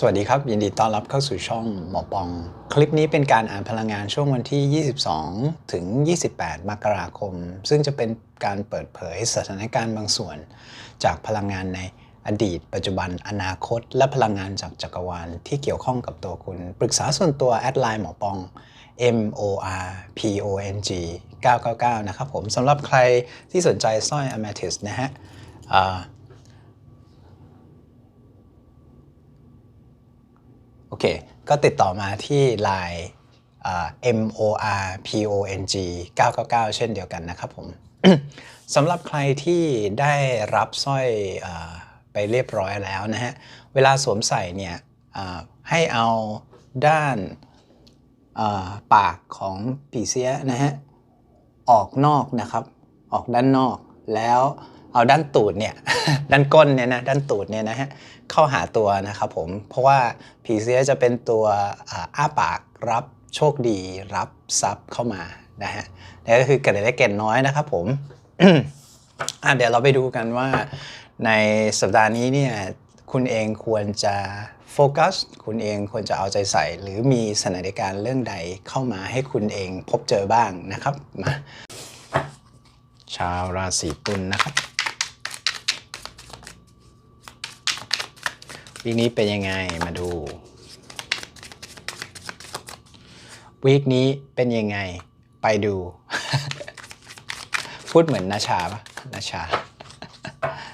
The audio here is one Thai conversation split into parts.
สวัสดีครับ ยินดีต้อนรับเข้าสู่ช่องหมอปอง คลิปนี้เป็นการอ่านพลังงานช่วงวันที่ 22 ถึง 28 มกราคม ซึ่งจะเป็นการเปิดเผยสถานการณ์บางส่วน จากพลังงานในอดีต ปัจจุบันอนาคต และพลังงานจากจักรวาลที่เกี่ยวข้องกับตัวคุณ ปรึกษาส่วนตัว แอดไลน์หมอปอง M O R P O N G 999 นะครับผมสำหรับใครที่สนใจสร้อย Amethyst นะฮะอ่า โอ เค ก็ติดต่อมาที่ Line M O R P O N G 999 เช่นเดียวกันนะครับผมสำหรับใครที่ได้รับสร้อยอไปเรียบร้อยแล้วนะฮะ เวลาสวมใส่เนี่ยให้เอาด้านาปากของปีเสียนะฮะ ออกนอกนะครับ ออกด้านนอกแล้ว เอาด้านตูดเนี่ย ด้านก้นเนี่ยนะ ด้านตูดเนี่ยนะฮะ เข้าหาตัวนะครับผม เพราะว่าผีเสียจะเป็นตัวอ,อ้าปากรับโชคดีรับทรัพย์เข้ามานะฮะนี่ก็คือเกร็ดเล็กเกร็ดน้อยนะครับผมอะเดี๋ยวเราไปดูกันว่า ในสัปดาห์นี้เนี่ยคุณเองควรจะโฟกัส คุณเองควรจะเอาใจใส่ หรือมีสถานการณ์เรื่องใดเข้ามาให้คุณเองพบเจอบ้างนะครับมาชาวราศีตุลนะครับ วีคนี้เป็นยังไงมาดู วีคนี้เป็นยังไง ไปดู พูดเหมือนนาชาปะนาชา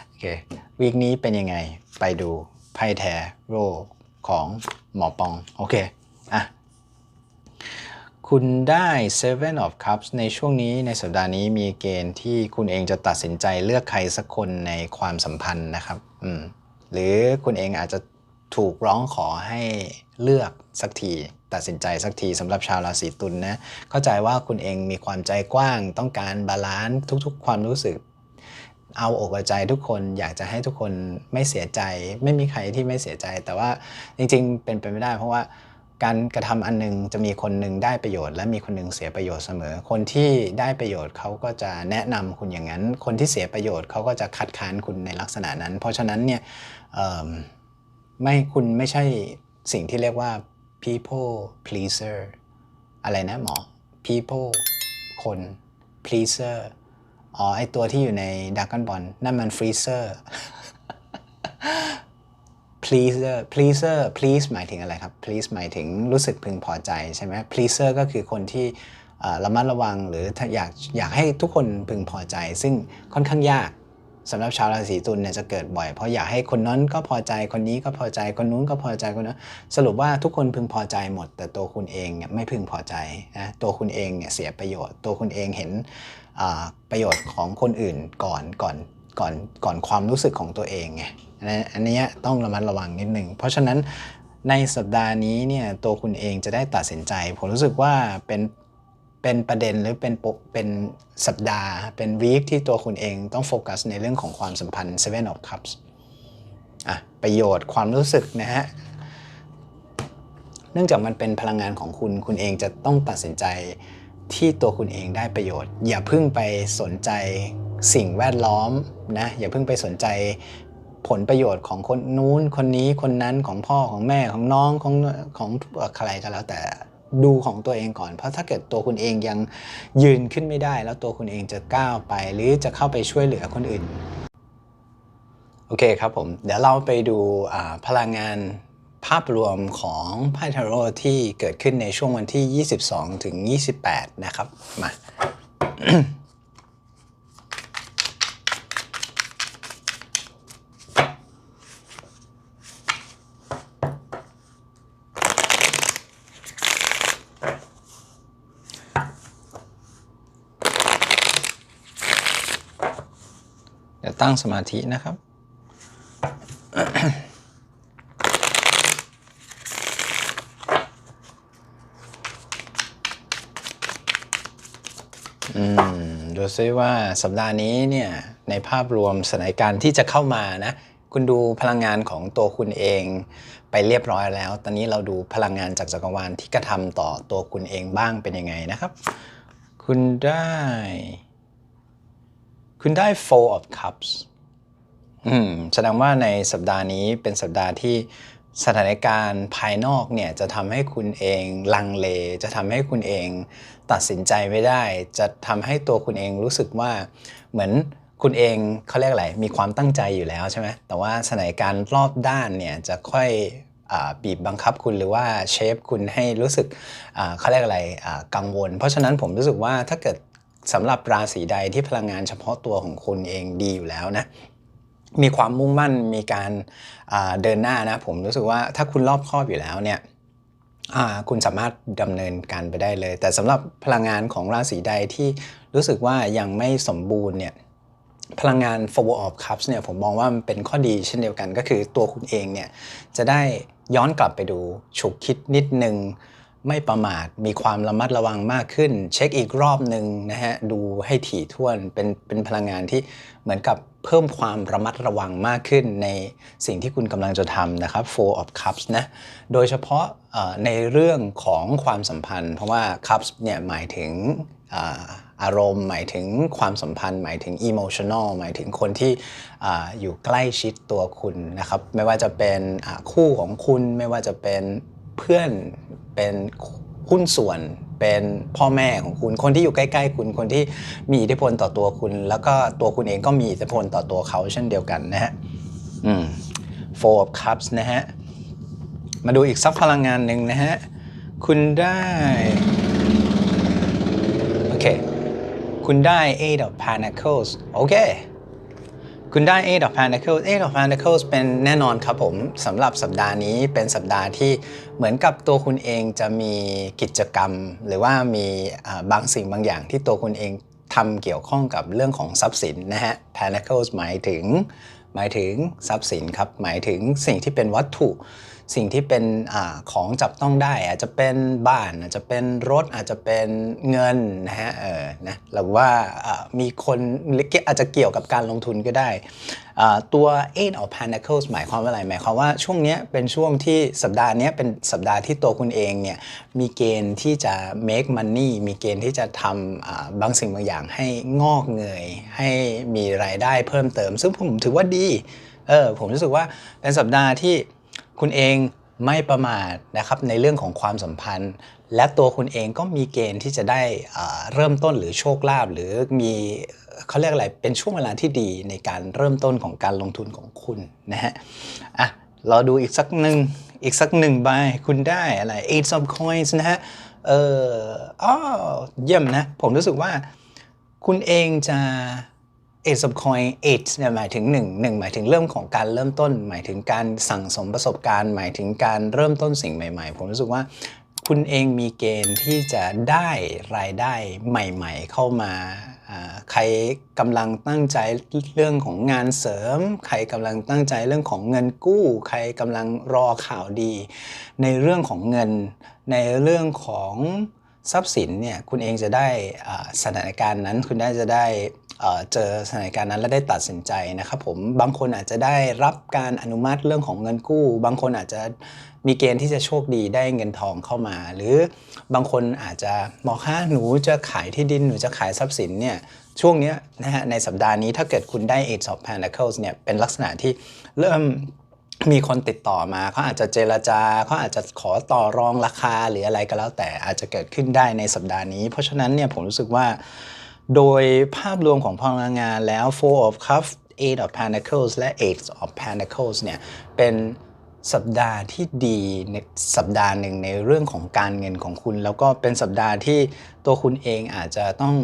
โอเค วีคนี้เป็นยังไง ไปดูไพ่แทโรของหมอปอง โอเค อะ คุณได้ Seven of Cups ในช่วงนี้ในสัปดาห์นี้มีเกณฑ์ที่คุณเองจะตัดสินใจเลือกใครสักคนในความสัมพันธ์นะครับ อืม หรือคุณเองอาจจะถูกร้องขอให้เลือกสักทีตัดสินใจสักทีสำหรับชาวราศีตุลนนะเข้าใจว่าคุณเองมีความใจกว้าง ต้องการบาลานซ์ทุก ๆ ความรู้สึก เอาอกเอาใจทุกคนอยากจะให้ทุกคนไม่เสียใจ ไม่มีใครที่ไม่เสียใจ แต่ว่าจริง ๆ เป็นไปไม่ได้ เพราะว่าการกระทำอันหนึงจะมีคนหนึ่งได้ประโยชน์ และมีคนหนึ่งเสียประโยชน์เสมอ คนที่ได้ประโยชน์เขาก็จะแนะนำคุณอย่างนั้น คนที่เสียประโยชน์เขาก็จะคัดค้านคุณในลักษณะนั้น เพราะฉะนั้นเนี่ย ไม่คุณไม่ใช่สิ่งที่เรียกว่า people pleaser อะไรนะหมอ people คน pleaser อ๋อ ไอตัวที่อยู่ในด a ก o n บอลนั่นมัน freezer pleaser pleaser please หมายถึงอะไรครับ please หมายถึงรู้สึกพึงพอใจใช่ไหม pleaser ก็คือคนที่ระมัดระวังหรืออยากอยากให้ทุกคนพึงพอใจ ซึ่งค่อนข้างยาก สำหรับชาวราศีตุลเนี่ยจะเกิดบ่อย เพราะอยากให้คนนั้นก็พอใจคนนี้ก็พอใจคนนู้นก็พอใจคนนั้นสรุปว่าทุกคนพึงพอใจหมด แต่ตัวคุณเองเนี่ยไม่พึงพอใจนะตัวคุณเองเนี่ยเสียประโยชน์ ตัวคุณเองเห็นประโยชน์ของคนอื่นก่อนก่อนก่อนก่อนความรู้สึกของตัวเองไงอันนี้ต้องระมัดระวังนิดนึงเพราะฉะนั้นในสัปดาห์นี้เนี่ยตัวคุณเองจะได้ตัดสินใจ ผมรู้สึกว่าเป็น เป็นประเด็นหรือเป็นปเป็นสัปดาห์ เป็นวีคที่ตัวคุณเองต้องโฟกัสในเรื่องของความสัมพันธ์ Seven of Cups อะประโยชน์ความรู้สึกนะฮะ เนื่องจากมันเป็นพลังงานของคุณ คุณเองจะต้องตัดสินใจที่ตัวคุณเองได้ประโยชน์ อย่าเพิ่งไปสนใจสิ่งแวดล้อมนะ อย่าเพิ่งไปสนใจผลประโยชน์ของคนนู้นคนนี้คนนั้นของพ่อของแม่ของน้องของของใครก็แล้วแต่ ดูของตัวเองก่อน เพราะถ้าเกิดตัวคุณเองยังยืนขึ้นไม่ได้ แล้วตัวคุณเองจะก้าวไป หรือจะเข้าไปช่วยเหลือคนอื่น โอเคครับผม เดี๋ยวเราไปดูพลังงานภาพรวมของไพ่ทาโร่ที่เกิดขึ้นในช่วงวันที่ 22 ถึง 28 นะครับ มา ยวตั้งสมาธินะครับ อืม ดูซิว่าสัปดาห์นี้เนี่ย ในภาพรวมสถานการณ์ที่จะเข้ามานะ คุณดูพลังงานของตัวคุณเองไปเรียบร้อยแล้ว ตอนนี้เราดูพลังงานจากจักรวาลที่กระทำต่อตัวคุณเองบ้างเป็นยังไงนะครับ คุณได้ คุณได้ four of cups อืมแสดงว่าในสัปดาห์นี้เป็นสัปดาห์ที่สถานการณ์ภายนอกเนี่ยจะทำให้คุณเองลังเล จะทำให้คุณเองตัดสินใจไม่ได้ จะทำให้ตัวคุณเองรู้สึกว่าเหมือนคุณเองเขาเรียกอะไร มีความตั้งใจอยู่แล้วใช่ไหมแต่ว่าสถานการณ์รอบด้านเนี่ยจะค่อยบีบบังคับคุณหรือว่าเชฟคุณให้รู้สึกเขาเรียกอะไรกังวล เพราะฉะนั้นผมรู้สึกว่าถ้าเกิด สำหรับราศีใดที่พลังงานเฉพาะตัวของคุณเองดีอยู่แล้วนะมีความมุ่งมั่นมีการเดินหน้านะผมรู้สึกว่าถ้าคุณรอบคอบอยู่แล้วเนี่ยคุณสามารถดำเนินการไปได้เลย แต่สำหรับพลังงานของราศีใดที่รู้สึกว่ายังไม่สมบูรณ์เนี่ยพลังงาน Four of Cups เนี่ยผมมองว่ามันเป็นข้อดีเช่นเดียวกันก็คือตัวคุณเองเนี่ยจะได้ย้อนกลับไปดูฉุกคิดนิดนึง ไม่ประมาทมีความระมัดระวังมากขึ้น เช็คอีกรอบหนึ่งนะฮะดูให้ถี่ถ้วนเป็นเป็นพลังงานที่เหมือนกับเพิ่มความระมัดระวังมากขึ้นในสิ่งที่คุณกำลังจะทำนะครับ Four of Cups นะโดยเฉพาะในเรื่องของความสัมพันธ์ เพราะว่า Cups เนี่ยหมายถึงอารมณ์ หมายถึงความสัมพันธ์ หมายถึง emotional หมายถึงคนที่ออยู่ใกล้ชิดตัวคุณนะครับ ไม่ว่าจะเป็นคู่ของคุณไม่ว่าจะเป็นเพื่อน เป็นหุ้นส่วนเป็นพ่อแม่ของคุณคนที่อยู่ใกล้ๆ คุณคนที่มีอิทธิพลต่อตัวคุณ แล้วก็ตัวคุณเองก็มีอิทธิพลต่อตัวเขาเช่นเดียวกันนะฮะอืม Four of Cups นะฮะ มาดูอีกสักพลังงานหนึ่งนะฮะ คุณได้ โอเค คุณได้ Eight of Pentacles โอเค คุณได้ Eight of Pentacles Eight of Pentacles เป็นแน่นอนครับผมสำหรับสัปดาห์นี้เป็นสัปดาห์ที่เหมือนกับตัวคุณเองจะมีกิจกรรม หรือว่ามีบางสิ่งบางอย่างที่ตัวคุณเองทำเกี่ยวข้องกับเรื่องของทรัพย์สินนะฮะ Pentacles หมายถึง หมายถึงทรัพย์สินครับหมายถึงสิ่งที่เป็นวัตถุ สิ่งที่เป็นอของจับต้องได้ อาจจะเป็นบ้านอาจจะเป็นรถอาจจะเป็นเงินนะฮะเออนะหรือว่ามีคนอาจจะเกี่ยวกับการลงทุนก็ได้ตัว Eight of Pentacles หมายความว่าอะไร หมายความว่าช่วงนี้เป็นช่วงที่สัปดาห์นี้เป็นสัปดาห์ที่ตัวคุณเองเนี่ยมีเกณฑ์ที่จะ make money มีเกณฑ์ที่จะทำบางสิ่งบางอย่างให้งอกเงย ให้มีรายได้เพิ่มเติม ซึ่งผมถือว่าดี เออผมรู้สึกว่าเป็นสัปดาห์ที่ คุณเองไม่ประมาทนะครับในเรื่องของความสัมพันธ์ และตัวคุณเองก็มีเกณฑ์ที่จะได้เริ่มต้นหรือโชคลาภหรือมีเขาเรียกอะไรเป็นช่วงเวลาที่ดีในการเริ่มต้นของการลงทุนของคุณนะฮะอะเราดูอีกสักหนึ่งอีกสักหนึ่งใบคุณได้อะไร eight of coins นะฮะเอออ๋อเยี่ยมนะ ผมรู้สึกว่าคุณเองจะ Ace of Coin Eight เนี่ยหมายถึงหนึ่งหนึ่งหมายถึงเรื่องของการเริ่มต้น หมายถึงการสั่งสมประสบการณ์ หมายถึงการเริ่มต้นสิ่งใหม่ ๆ ผมรู้สึกว่าคุณเองมีเกณฑ์ที่จะได้รายได้ใหม่ ๆ เข้ามาใครกำลังตั้งใจเรื่องของงานเสริม ใครกำลังตั้งใจเรื่องของเงินกู้ ใครกำลังรอข่าวดี ในเรื่องของเงิน ในเรื่องของทรัพย์สินเนี่ยคุณเองจะได้สถานการณ์นั้นคุณได้จะได้ เจอสถานการณ์นั้นและได้ตัดสินใจนะครับผมบางคนอาจจะได้รับการอนุมัติเรื่องของเงินกู้ บางคนอาจจะมีเกณฑ์ที่จะโชคดีได้เงินทองเข้ามา หรือบางคนอาจจะบอกว่าหนูจะขายที่ดินหนูจะขายทรัพย์สินเนี่ยช่วงนี้นะฮะในสัปดาห์นี้ถ้าเกิดคุณได้ Eight of Pentacles เนี่ยเป็นลักษณะที่เริ่มมีคนติดต่อมาเขาอาจจะเจรจาเขาอาจจะขอต่อรองราคาหรืออะไรก็แล้วแต่อาจจะเกิดขึ้นได้ในสัปดาห์นี้ เพราะฉะนั้นเนี่ยผมรู้สึกว่า โดยภาพรวมของพลังงานแล้ว Four of Cups Eight of Pentacles และ Eight of Pentacles เนี่ยเป็นสัปดาห์ที่ดีในสัปดาห์หนึ่งในเรื่องของการเงินของคุณ แล้วก็เป็นสัปดาห์ที่ตัวคุณเองอาจจะต้อง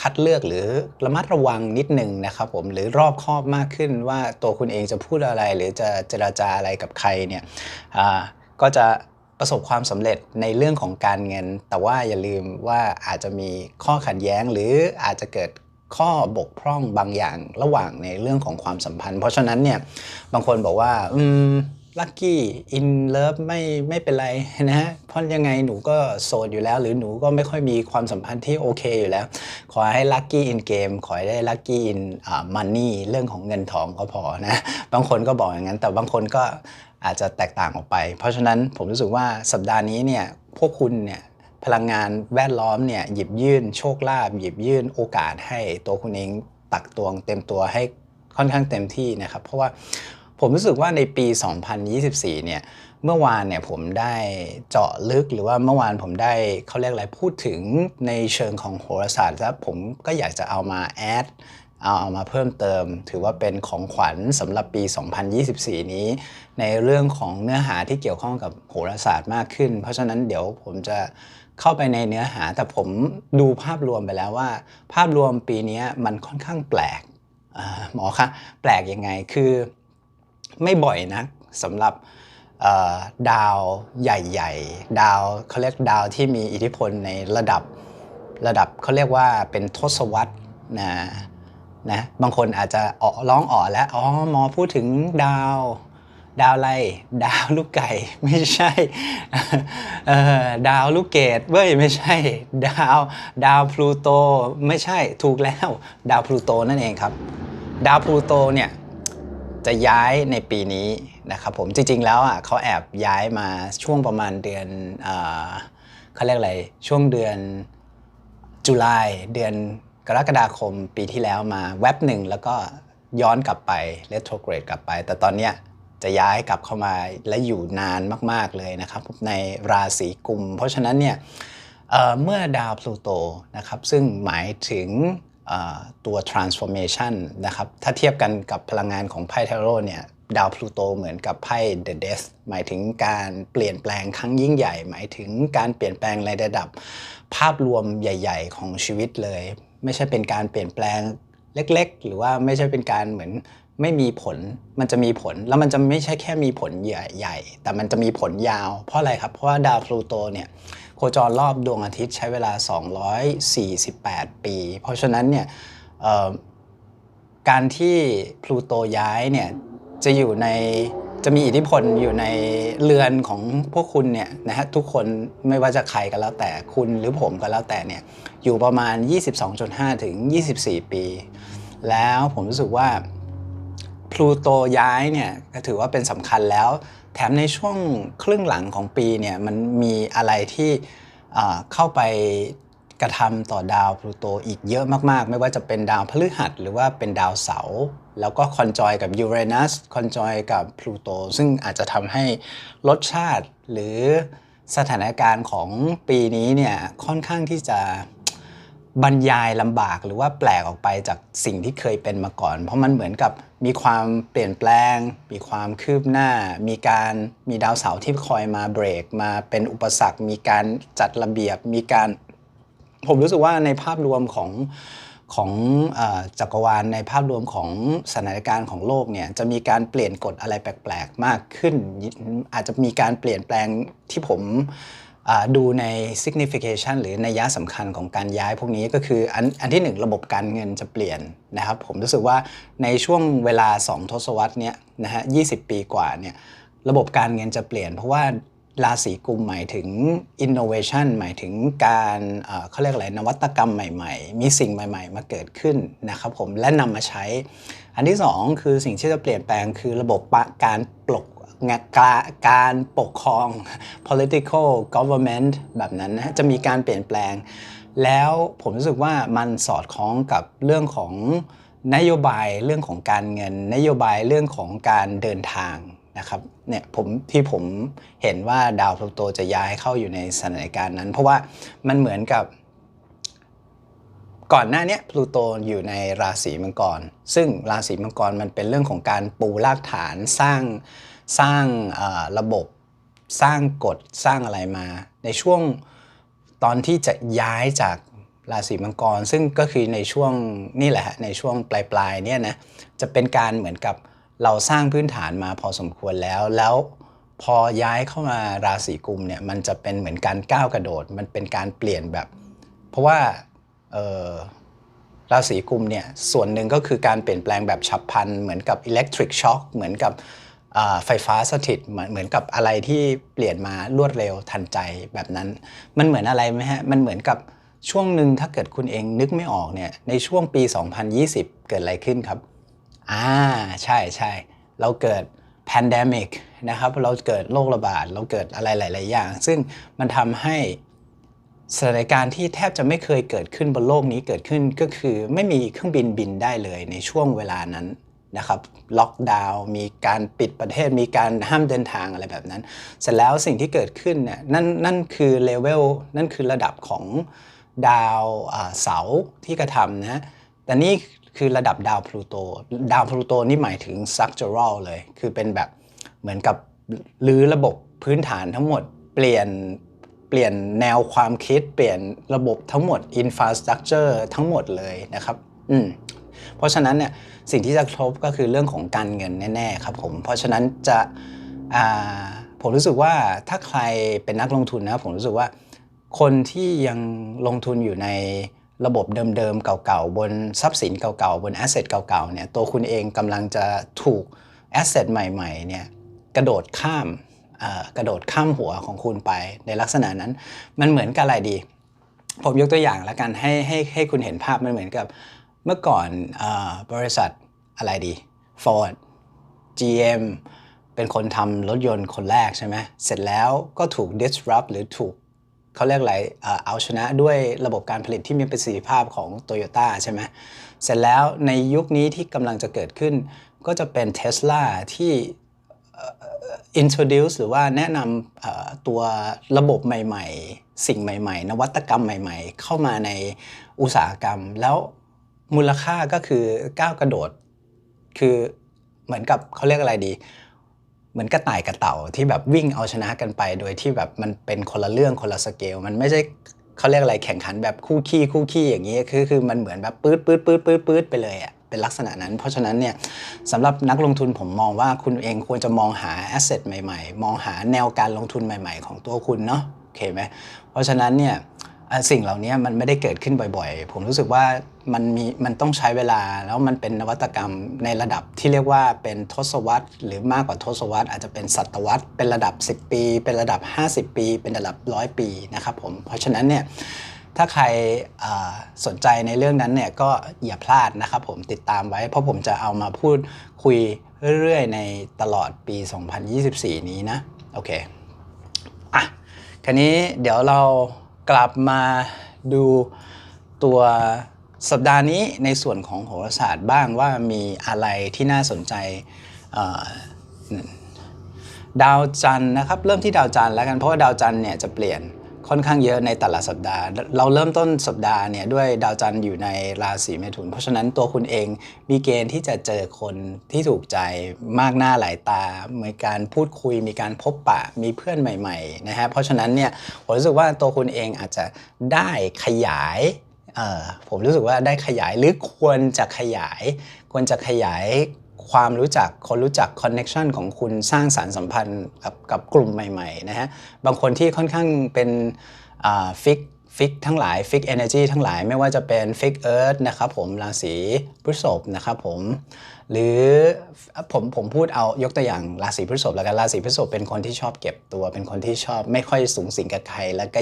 คัดเลือกหรือระมัดระวังนิดหนึ่งนะครับผมหรือรอบคอบมากขึ้นว่าตัวคุณเองจะพูดอะไรหรือจะเจราจาอะไรกับใครเนี่ยก็จะ ประสบความสำเร็จในเรื่องของการเงิน แต่ว่าอย่าลืมว่าอาจจะมีข้อขัดแย้งหรืออาจจะเกิดข้อบกพร่องบางอย่างระหว่างในเรื่องของความสัมพันธ์ เพราะฉะนั้นเนี่ยบางคนบอกว่า อืมลัคกี้อินเลิฟไม่ไม่เป็นไรนะฮะเพราะยังไงหนูก็โสดอยู่แล้ว หรือหนูก็ไม่ค่อยมีความสัมพันธ์ที่โอเคอยู่แล้ว ขอให้ลัคกี้อินเกมขอให้ได้ลัคกี้อินมันนี่เรื่องของเงินทองก็พอนะ บางคนก็บอกอย่างนั้น แต่บางคนก็ อาจจะแตกต่างออกไป เพราะฉะนั้นผมรู้สึกว่าสัปดาห์นี้เนี่ยพวกคุณเนี่ยพลังงานแวดล้อมเนี่ยหยิบยื่นโชคลาภหยิบยื่นโอกาสให้ตัวคุณเองตักตวงเต็มตัวให้ค่อนข้างเต็มที่นะครับ เพราะว่าผมรู้สึกว่าในปี 2024 เนี่ยเมื่อวานเนี่ยผมได้เจาะลึกหรือว่าเมื่อวานผมได้เขาเรียกอะไรพูดถึงในเชิงของโหราศาสตร์แล้วผมก็อยากจะเอามาแอด เอาเอามาเพิ่มเติม ถือว่าเป็นของขวัญสำหรับปี 2024 นี้ ในเรื่องของเนื้อหาที่เกี่ยวข้องกับโหราศาสตร์มากขึ้น เพราะฉะนั้นเดี๋ยวผมจะเข้าไปในเนื้อหาแต่ผมดูภาพรวมไปแล้วว่า ภาพรวมปีนี้มันค่อนข้างแปลกหมอคะแปลกยังไงคือไม่บ่อยนะสำหรับดาวใหญ่ๆ ดาวเขาเรียกดาวที่มีอิทธิพลในระดับระดับเขาเรียกว่าเป็นทศวรรษนะ นะบางคนอาจจะออร้องอ๋อแล้วอ๋อหมอพูดถึงดาว ดาวอะไร ดาวลูกไก่ไม่ใช่ดาวลูกเกดเว้ยไม่ใช่ ดาวดาวพลูโตไม่ใช่ถูกแล้ว ดาวพลูโตนั่นเองครับ ดาวพลูโตเนี่ยจะย้ายในปีนี้นะครับผมจริงๆแล้วอะเขาแอบย้ายมาช่วงประมาณเดือนเอเขาเรียกอะไรช่วงเดือนจุลายเดือน กรกฎาคมปีที่แล้วมาแว็บหนึ่งแล้วก็ย้อนกลับไปเลโทรเกรดกลับไป แต่ตอนเนี้ยจะย้ายกลับเข้ามาและอยู่นานมากๆเลยนะครับในราศีกุม เพราะฉะนั้นเนี่ยเเมื่อดาวพลูโตนะครับซึ่งหมายถึงตัว transformation นะครับถ้าเทียบกันกับพลังงานของไพ่เทโรเนี่ยดาวพลูโตเหมือนกับไพ่ The Death หมายถึงการเปลี่ยนแปลงครั้งยิ่งใหญ่ หมายถึงการเปลี่ยนแปลงในระดับภาพรวมใหญ่ ๆ ของชีวิตเลย ไม่ใช่เป็นการเปลี่ยนแปลงเล็ก ๆ หรือว่าไม่ใช่เป็นการเหมือนไม่มีผลมันจะมีผลแล้วมันจะไม่ใช่แค่มีผลใหญ่ๆแต่มันจะมีผลยาว เพราะอะไรครับ เพราะว่าดาวพลูโตเนี่ยโคจรรอบดวงอาทิตย์ใช้เวลา 248 ปี เพราะฉะนั้นเนี่ยการที่พลูโตย้ายเนี่ยจะอยู่ใน จะมีอิทธิพลอยู่ในเรือนของพวกคุณเนี่ยนะฮะทุกคนไม่ว่าจะใครก็แล้วแต่คุณหรือผมก็แล้วแต่เนี่ยอยู่ประมาณ 22.5 ถึง 24 ปี แล้วผมรู้สึกว่าพลูโตย้ายเนี่ยก็ถือว่าเป็นสำคัญแล้ว แถมในช่วงครึ่งหลังของปีเนี่ยมันมีอะไรที่เอ่อเข้าไปกระทำต่อดาวพลูโตอีกเยอะมากๆ ไม่ว่าจะเป็นดาวพฤหัสหรือว่าเป็นดาวเสาร์ แล้วก็คอนจอยกับยูเรนัสคอนจอยกับพลูโตซึ่งอาจจะทำให้รสชาติหรือสถานการณ์ของปีนี้เนี่ยค่อนข้างที่จะบรรยายลำบากหรือว่าแปลกออกไปจากสิ่งที่เคยเป็นมาก่อน เพราะมันเหมือนกับมีความเปลี่ยนแปลง มีความคืบหน้า มีการมีดาวเสาร์ที่คอยมาเบรก มาเป็นอุปสรรค มีการจัดระเบียบ มีการ ผมรู้สึกว่าในภาพรวมของ ของอจักรวาลในภาพรวมของสถานการณ์ของโลกเนี่ยจะมีการเปลี่ยนกฎอะไรแปลกๆ มากขึ้น อาจจะมีการเปลี่ยนแปลงที่ผมดูใน signification หรือในยะสำคัญของการย้ายพวกนี้ก็คืออันอันที่หนึ่งระบบการเงินจะเปลี่ยนนะครับ ผมรู้สึกว่าในช่วงเวลา 2 ทศวรรษเนี้ยนะฮะ20ปีกว่าเนี่ยระบบการเงินจะเปลี่ยน เพราะว่า ราศีกุมหมายถึง innovation หมายถึงการเขาเรียกอะไรนวัตกรรมใหม่ ๆ มีสิ่งใหม่ ๆ มาเกิดขึ้นนะครับผมและนำมาใช้ อันที่สองคือสิ่งที่จะเปลี่ยนแปลงคือระบบะการปกงะกการปกครอง political government แบบนั้นนะจะมีการเปลี่ยนแปลง แล้วผมรู้สึกว่ามันสอดคล้องกับเรื่องของนโยบายเรื่องของการเงิน นโยบายเรื่องของการเดินทาง นะครับเนี่ยผมที่ผมเห็นว่าดาวพลูโตจะย้ายเข้าอยู่ในสถานการณ์นั้น เพราะว่ามันเหมือนกับก่อนหน้านี้พลูโตอยู่ในราศีมังกร ซึ่งราศีมังกรมันเป็นเรื่องของการปูรากฐานสร้างสร้างระบบ สร้างกฎสร้างอะไรมา ในช่วงตอนที่จะย้ายจากราศีมังกร ซึ่งก็คือในช่วงนี่แหละฮะในช่วงปลายๆเนี่ยนะจะเป็นการเหมือนกับ เราสร้างพื้นฐานมาพอสมควรแล้ว แล้วพอย้ายเข้ามาราศีกุมเนี่ยมันจะเป็นเหมือนการก้าวกระโดด มันเป็นการเปลี่ยนแบบ เพราะว่าราศีกุมเนี่ยส่วนหนึ่งก็คือการเปลี่ยนแปลงแบบฉับพลันเหมือนกับอิเล็กทริกช็อคเหมือนกับไฟฟ้าสถิตเหมือนเหมือนกับอะไรที่เปลี่ยนมารวดเร็วทันใจแบบนั้น มันเหมือนอะไรไหมฮะมันเหมือนกับช่วงหนึ่งถ้าเกิดคุณเองนึกไม่ออกเนี่ยในช่วงปี 2020 เกิดอะไรขึ้นครับ อ่าใช่ใช่เราเกิด pandemic นะครับเราเกิดโรคระบาด เราเกิดอะไรหลาย ๆ อย่าง ซึ่งมันทำให้สถานการณ์ที่แทบจะไม่เคยเกิดขึ้นบนโลกนี้เกิดขึ้นก็คือไม่มีเครื่องบินบินได้เลยในช่วงเวลานั้นนะครับล็อกดาวน์มีการปิดประเทศมีการห้ามเดินทางอะไรแบบนั้น เสร็จแล้วสิ่งที่เกิดขึ้นเนี่ยนั่นนั่นคือเลเวลนั่นคือระดับของดาวเสาที่กระทำนะแต่นี่ คือระดับดาวพลูโต ดาวพลูโตนี่หมายถึง structural เลย คือเป็นแบบเหมือนกับรื้อระบบพื้นฐานทั้งหมดเปลี่ยนเปลี่ยนแนวความคิด เปลี่ยนระบบทั้งหมด infrastructure ทั้งหมดเลยนะครับอืมเพราะฉะนั้นเนี่ยสิ่งที่จะกระทบก็คือเรื่องของการเงินแน่ๆครับผม เพราะฉะนั้นจะอ่าผมรู้สึกว่าถ้าใครเป็นนักลงทุนนะผมรู้สึกว่าคนที่ยังลงทุนอยู่ใน ระบบเดิมๆ เก่าๆ บนทรัพย์สินเก่าๆ บนแอสเซทเก่าๆ เนี่ยตัวคุณเองกำลังจะถูกแอสเซทใหม่ๆ เนี่ยกระโดดข้ามกระโดดข้ามหัวของคุณไปในลักษณะนั้น มันเหมือนกับอะไรดี ผมยกตัวอย่างแล้วกันให้ให้ให้คุณเห็นภาพมันเหมือนกับเมื่อก่อนอบริษัทอะไรดี Ford GM เป็นคนทำรถยนต์คนแรกใช่ไหมเสร็จแล้วก็ถูก disrupt หรือถูก เขาเรียกอะไรเอาชนะด้วยระบบการผลิตที่มีประสิทธิภาพของ Toyota ใช่ไหมเสร็จแล้วในยุคนี้ที่กำลังจะเกิดขึ้น ก็จะเป็น Tesla ที่ introduce หรือว่าแนะนำตัวระบบใหม่ๆ สิ่งใหม่ๆ นวัตกรรมใหม่ๆ เข้ามาในอุตสาหกรรม แล้วมูลค่าก็คือก้าวกระโดด คือเหมือนกับเขาเรียกอะไรดี เหมือนกระต่ายกระเต่าที่แบบวิ่งเอาชนะกันไป โดยที่แบบมันเป็นคนละเรื่องคนละสเกล มันไม่ใช่เขาเรียกอะไรแข่งขันแบบคู่ขี้คู่ขี้อย่างนี้คือคือมันเหมือนแบบปื๊ดปื๊ดปื๊ดปื๊ดปื๊ดไปเลยอะเป็นลักษณะนั้น เพราะฉะนั้นเนี่ยสำหรับนักลงทุนผมมองว่าคุณเองควรจะมองหาแอสเซทใหม่ๆ มองหาแนวการลงทุนใหม่ ๆ ของตัวคุณเนาะโอเคไหมเพราะฉะนั้นเนี่ย สิ่งเหล่านี้มันไม่ได้เกิดขึ้นบ่อยๆ ผมรู้สึกว่ามันมีมันต้องใช้เวลาแล้วมันเป็นนวัตกรรมในระดับที่เรียกว่าเป็นทศวรรษ หรือมากกว่าทศวรรษอาจจะเป็นศตวรรษเป็นระดับ 10 ปี เป็นระดับ 50 ปี เป็นระดับร้อยปีนะครับผมเพราะฉะนั้นเนี่ยถ้าใครสนใจในเรื่องนั้นเนี่ยก็อย่าพลาดนะครับผมติดตามไว้ เพราะผมจะเอามาพูดคุยเรื่อยๆ ในตลอดปี 2024 นี้นะ โอเคอะคันนี้เดี๋ยวเรา กลับมาดูตัวสัปดาห์นี้ในส่วนของโหราศาสตร์บ้างว่ามีอะไรที่น่าสนใจดาวจันทร์นะครับ เริ่มที่ดาวจันทร์แล้วกันเพราะว่าดาวจันทร์เนี่ยจะเปลี่ยน ค่อนข้างเยอะในแต่ละสัปดาห์ เราเริ่มต้นสัปดาห์เนี่ยด้วยดาวจันทร์อยู่ในราศีเมถุน เพราะฉะนั้นตัวคุณเองมีเกณฑ์ที่จะเจอคนที่ถูกใจมากหน้าหลายตา มีการพูดคุย มีการพบปะ มีเพื่อนใหม่ๆนะฮะ เพราะฉะนั้นเนี่ยผมรู้สึกว่าตัวคุณเองอาจจะได้ขยายผมรู้สึกว่าได้ขยายหรือควรจะขยาย ควรจะขยาย ความรู้จักคนรู้จักคอนเน็ชันของคุณสร้างสารสัมพันธ์กับกับกลุ่มใหม่ๆนะฮะบางคนที่ค่อนข้างเป็นฟิกฟิกทั้งหลายฟิกเอเนจีทั้งหลายไม่ว่าจะเป็นฟิกเอิร์ธนะครับผมราศีพฤษภนะครับผมหรือผมผมพูดเอายกตัวอย่างราศีพฤษภแล้วกันราศีพฤษภเป็นคนที่ชอบเก็บตัว เป็นคนที่ชอบไม่ค่อยสูงสิงกับใครแล้วก็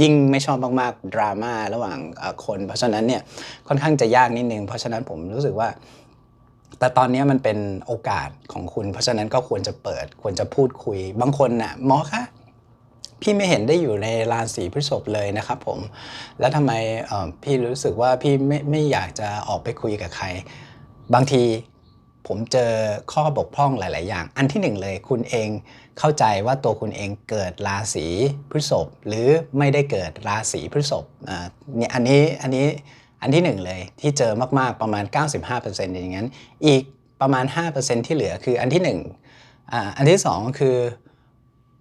ยิ่งไม่ชอบมากๆดราม่าระหว่างคน เพราะฉะนั้นเนี่ยค่อนข้างจะยากนิดนึง เพราะฉะนั้นผมรู้สึกว่า แต่ตอนนี้มันเป็นโอกาสของคุณ เพราะฉะนั้นก็ควรจะเปิดควรจะพูดคุย บางคนน่ะหมอคะพี่ไม่เห็นได้อยู่ในราศีพฤษภเลยนะครับผม แล้วทำไมพี่รู้สึกว่าพี่ไม่ไม่อยากจะออกไปคุยกับใคร บางทีผมเจอข้อบกพร่องหลาย ๆ อย่าง อันที่หนึ่งเลยคุณเองเข้าใจว่าตัวคุณเองเกิดราศีพฤษภหรือไม่ได้เกิดราศีพฤษภอ่าเนี่ยอันนี้อันนี้ อันที่หนึ่งเลยที่เจอมากๆประมาณ 95%อย่างนั้น อีกประมาณ 5%ที่เหลือคืออันที่หนึ่งอ่าอันที่สองคือ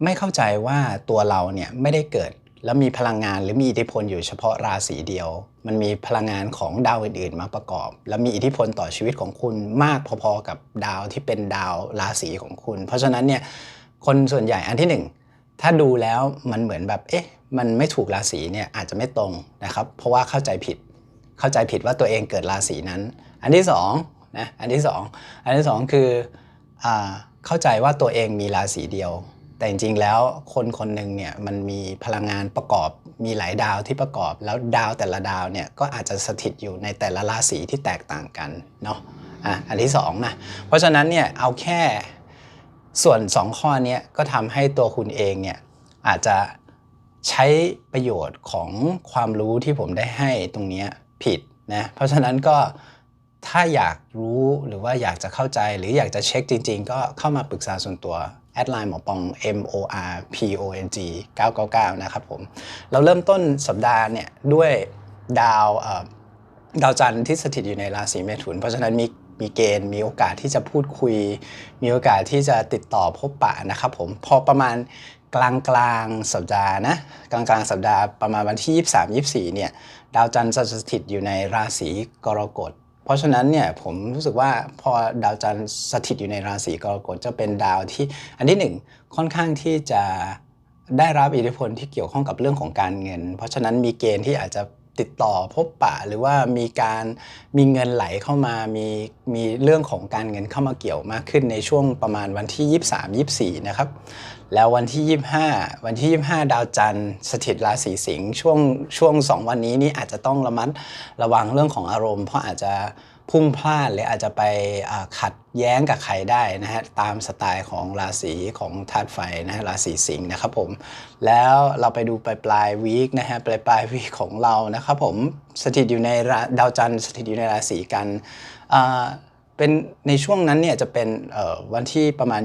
ไม่เข้าใจว่าตัวเราเนี่ยไม่ได้เกิดแล้วมีพลังงานหรือมีอิทธิพลอยู่เฉพาะราศีเดียว มันมีพลังงานของดาวอื่นๆ มาประกอบ แล้วมีอิทธิพลต่อชีวิตของคุณมากพอๆกับดาวที่เป็นดาวราศีของคุณ เพราะฉะนั้นเนี่ยคนส่วนใหญ่อันที่หนึ่งถ้าดูแล้วมันเหมือนแบบเอ๊ะมันไม่ถูกราศีเนี่ยอาจจะไม่ตรงนะครับ เพราะว่าเข้าใจผิด เข้าใจผิดว่าตัวเองเกิดราศีนั้น อันที่สองนะอันที่สองอันที่สองคืออเข้าใจว่าตัวเองมีราศีเดียว แต่จริงๆแล้วคนคนหนึ่งเนี่ยมันมีพลังงานประกอบมีหลายดาวที่ประกอบแล้วดาวแต่ละดาวเนี่ยก็อาจจะสถิตอยู่ในแต่ละราศีที่แตกต่างกันเนาะอะอันที่สองนะเพราะฉะนั้นเนี่ยเอาแค่ส่วน 2 ข้อนี้ก็ทำให้ตัวคุณเองเนี่ยอาจจะใช้ประโยชน์ของความรู้ที่ผมได้ให้ตรงเนี้ย ผิดนะเพราะฉะนั้นก็ถ้าอยากรู้หรือว่าอยากจะเข้าใจหรืออยากจะเช็คจริง ๆ ก็เข้ามาปรึกษาส่วนตัวแอดไลน์หมอปอง M O R P O N G 999 นะครับผม เราเริ่มต้นสัปดาห์เนี่ยด้วยดาวดาวจันทร์ที่สถิตอยู่ในราศีเมถุน เพราะฉะนั้นมีมีเกณฑ์มีโอกาสที่จะพูดคุย มีโอกาสที่จะติดต่อพบปะนะครับผม พอประมาณกลางกลางสัปดาห์นะกลางกลางสัปดาห์ประมาณวันที่ 23 24เนี่ย ดาวจันทร์สถิตอยู่ในราศีกรกฎ เพราะฉะนั้นเนี่ยผมรู้สึกว่าพอดาวจันทร์สถิตอยู่ในราศีกรกฎจะเป็นดาวที่อันที่หนึ่งค่อนข้างที่จะได้รับอิทธิพลที่เกี่ยวข้องกับเรื่องของการเงิน เพราะฉะนั้นมีเกณฑ์ที่อาจจะ ติดต่อพบปะหรือว่ามีการมีเงินไหลเข้ามามีมีเรื่องของการเงินเข้ามาเกี่ยวมากขึ้นในช่วงประมาณวันที่ 23 24 นะครับ แล้ววันที่ 25 วันที่ 25 ดาวจันทร์สถิตราศีสิงห์ช่วงช่วง 2 วันนี้นี่อาจจะต้องระมัดระวังเรื่องของอารมณ์ เพราะอาจจะ พุ่งพลาดหรืออาจจะไปขัดแย้งกับใครได้นะฮะตามสไตล์ของราศีของธาตุไฟนะฮะราศีสิงห์นะครับผมแล้วเราไปดูปลายปลายวีคนะฮะปลายปลายวีคของเรานะครับผมสถิตอยู่ในาดาวจันทร์สถิตอยู่ในราศีกันเป็นในช่วงนั้นเนี่ยจะเป็นวันที่ประมาณ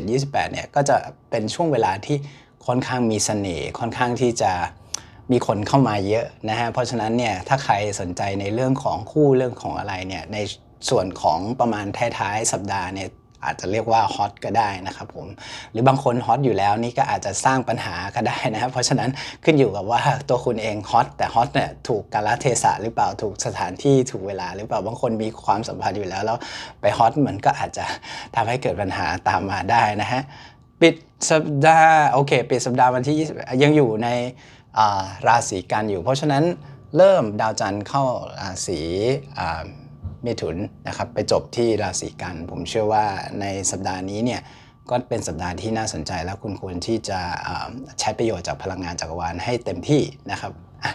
27-28เนี่ยก็จะเป็นช่วงเวลาที่ค่อนข้างมีเสน่ห์ค่อนข้างที่จะ มีคนเข้ามาเยอะนะฮะเพราะฉะนั้นเนี่ยถ้าใครสนใจในเรื่องของคู่เรื่องของอะไรเนี่ยในส่วนของประมาณท้ายๆสัปดาห์เนี่ยอาจจะเรียกว่าฮอตก็ได้นะครับผมหรือบางคนฮอตอยู่แล้วนี่ก็อาจจะสร้างปัญหาก็ได้นะครับเพราะฉะนั้นขึ้นอยู่กับว่าตัวคุณเองฮอตแต่ฮอตเนี่ยถูกกาลเทศะหรือเปล่าถูกสถานที่ถูกเวลา หรือเปล่าบางคนมีความสัมพันธ์อยู่แล้วแล้วไปฮอตมันก็อาจจะทำให้เกิดปัญหาตามมาได้นะฮะปิดสัปดาห์โอเคปิดสัปดาห์วันที่20ยังอยู่ใน ราศีกันอยู่ เพราะฉะนั้นเริ่มดาวจันทร์เข้าราศีอ่าเมถุนนะครับไปจบที่ราศีกัน ผมเชื่อว่าในสัปดาห์นี้เนี่ยก็เป็นสัปดาห์ที่น่าสนใจและคุณควรที่จะใช้ประโยชน์จากพลังงานจักรวาลให้เต็มที่นะครับอะ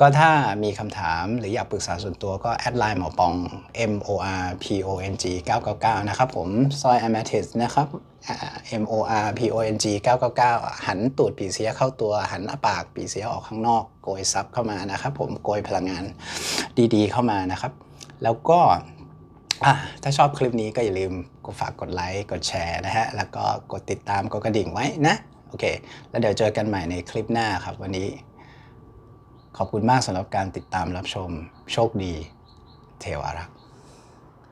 ก็ถ้ามีคำถามหรืออยากปรึกษาส่วนตัวก็แอดไลน์หมอปอง M O R P O N G 999 นะครับผมซอย a m a t h y s นะครับ M O R P O N G 999 หันตูดปีเสียเข้าตัว หันหน้าปากปีเสียออกข้างนอก โกยซับเข้ามานะครับผมโกยพลังงานดีๆ เข้ามานะครับ แล้วก็ถ้าชอบคลิปนี้ก็อย่าลืมกดฝากกดไลค์ กดแชร์นะฮะ แล้วก็กดติดตามกดกระดิ่งไว้นะ โอเค แล้วเดี๋ยวเจอกันใหม่ในคลิปหน้าครับวันนี้ ขอบคุณมากสำหรับการติดตามรับชมโชคดี เทวารักษ์